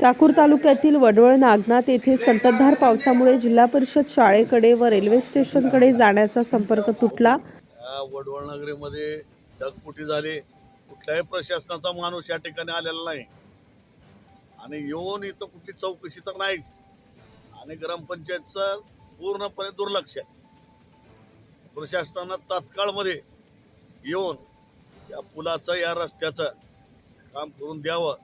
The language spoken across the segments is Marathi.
चाकूर तालुक्यातील वडवळ नागनाथ येथे संततधार पावसामुळे जिल्हा परिषद शाळेकडे व रेल्वे स्टेशनकडे जाण्याचा संपर्क तुटला. वडवळ नगरीमध्ये ढगफुटी झाली. कुठल्याही प्रशासनाचा माणूस या ठिकाणी आलेला नाही. आणि येऊन इथं कुठली चौकशी तर नाहीच. आणि ग्रामपंचायतचं पूर्णपणे दुर्लक्ष आहे. प्रशासनानं तात्काळमध्ये येऊन या पुलाचं या रस्त्याचं काम करून द्यावं.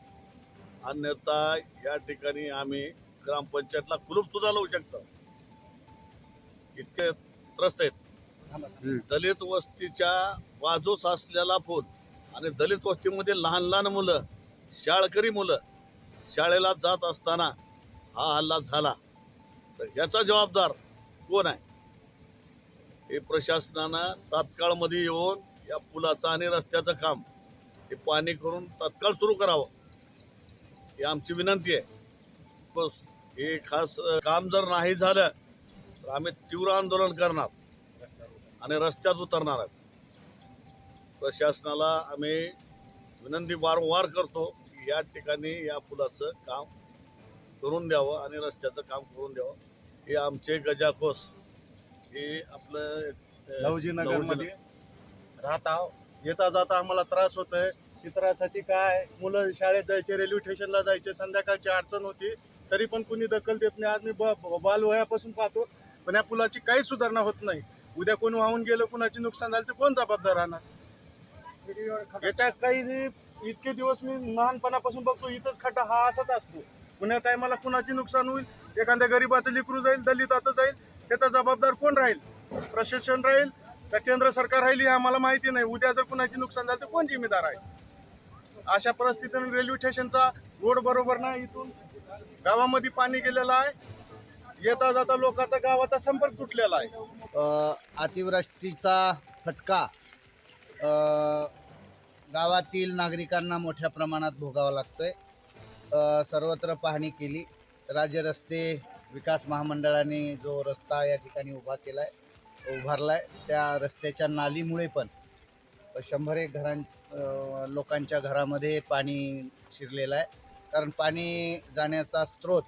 अन्यथा या ठिकाणी आम्ही ग्रामपंचायतला कुलूप सुद्धा लावू शकतो. इतके त्रस्त आहेत. दलित वस्तीच्या बाजूस असलेला फोन आणि दलित वस्तीमध्ये लहान लहान मुलं शाळकरी मुलं शाळेला जात असताना हा हल्ला झाला. तर याचा जबाबदार कोण आहे? हे प्रशासनानं तात्काळमध्ये येऊन या पुलाचं आणि रस्त्याचं काम हे पाणी करून तात्काळ सुरू करावं. ही आमची विनंती आहे. बस हे खास काम जर नाही झालं तर आम्ही तीव्र आंदोलन करणार आणि रस्त्यात उतरणार आहेत. प्रशासनाला आम्ही विनंती वारंवार करतो की या ठिकाणी या पुलाचं काम करून द्यावं आणि रस्त्याचं काम करून द्यावं. हे आमचे गजाकोस हे आपलं लवजी नगर लवजी मध्ये राहत येता जाता आम्हाला त्रास होत आहे चित्रासाठी काय? मुलं शाळेत जायचे रेल्वे स्टेशनला जायचे संध्याकाळची अडचण होती तरी पण कुणी दखल देत नाही. आज मी ब- बालवयापासून पाहतो पण या पुलाची काही सुधारणा होत नाही. उद्या कोण वाहून गेलं कुणाची नुकसान झालं ते कोण जबाबदार राहणार? याच्या काही इतके दिवस मी लहानपणापासून बघतो इथंच खड्डा हा असाच असतो. पुण्या टायमाला कुणाची नुकसान होईल? एखाद्या गरीबाचं लिकरू जाईल दलिताचं जाईल त्याचा जबाबदार कोण राहील? प्रशासन राहील का केंद्र सरकार राहील हे आम्हाला माहिती नाही. उद्या जर कुणाची नुकसान झालं तर कोण जिम्मेदार आहे? अशा परिस्थितीने रेल्वे स्टेशनचा रोड बरोबर नाही इथून गावामध्ये पाणी गेलेलं आहे. येता जाता लोकांचा गावाचा संपर्क तुटलेला आहे. अतिवृष्टीचा फटका गावातील नागरिकांना मोठ्या प्रमाणात भोगावा लागतोय. सर्वत्र पाहणी केली. राज्य रस्ते विकास महामंडळाने जो रस्ता या ठिकाणी उभा केला आहे उभारला आहे त्या रस्त्याच्या नालीमुळे पण शंभर एक घरां लोकांच्या घरामध्ये पाणी शिरलेलं आहे. कारण पाणी जाण्याचा स्रोत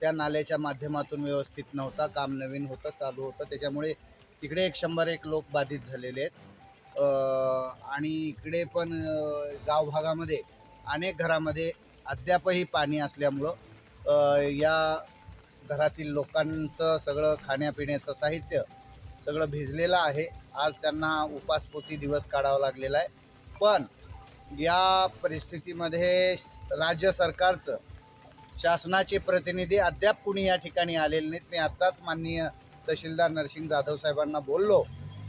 त्या नाल्याच्या माध्यमातून व्यवस्थित नव्हता काम नवीन होतं चालू होतं. त्याच्यामुळे तिकडे एक शंभर एक लोक बाधित झालेले आहेत. आणि इकडे पण गाव भागामध्ये अनेक घरामध्ये अद्यापही पाणी असल्यामुळं या घरातील लोकांचं सगळं खाण्यापिण्याचं साहित्य सगळं भिजलेलं आहे. आज त्यांना उपासपोटी दिवस काढावा लागलेला आहे. पण या परिस्थितीमध्ये राज्य सरकारचं शासनाचे प्रतिनिधी अद्याप कुणी या ठिकाणी आलेले नाहीत. मी आत्ताच माननीय तहसीलदार नरसिंग जाधव साहेबांना बोललो.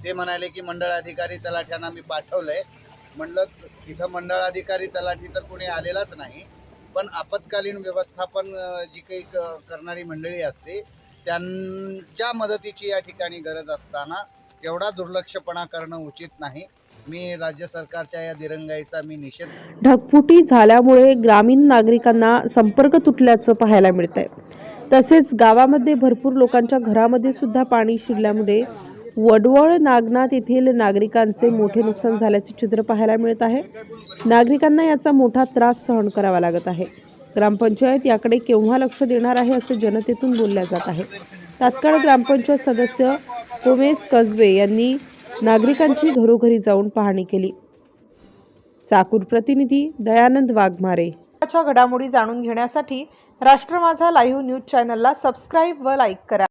ते म्हणाले की मंडळ अधिकारी तलाठ्यांना मी पाठवलं आहे म्हणलं तिथं मंडळ अधिकारी तलाठी तर कोणी आलेलाच नाही. पण आपत्कालीन व्यवस्थापन जी काही क- करणारी मंडळी असते त्यांच्या मदतीची या ठिकाणी गरज असताना एवढा दुर्लक्षपणा करणं उचित नाही. मी राज्य सरकारच्या या दिरंगाईचा मी निषेध ढगफुटी झाल्यामुळे ग्रामीण नागरिकांना संपर्क तुटल्याचं पाहायला मिळत आहे तसेच गावामध्ये भरपूर लोकांच्या घरामध्ये सुद्धा पाणी शिरल्यामुळे वडवळ नागनाथ येथील नागरिकांचे मोठे नुकसान झाल्याचे चित्र पाहायला मिळत आहे. नागरिकांना याचा मोठा त्रास सहन करावा लागत आहे. ग्रामपंचायत याकडे केव्हा लक्ष देणार आहे असे जनतेतून बोलल्या जात आहे. तात्काळ ग्रामपंचायत सदस्य उमेश कसबे यांनी नागरिकांची घरोघरी जाऊन पाहणी केली. चाकूर प्रतिनिधी दयानंद वाघमारे. घडामोडी जाणून घेण्यासाठी राष्ट्र माझा लाईव्ह न्यूज चॅनलला सबस्क्राईब व लाईक करा.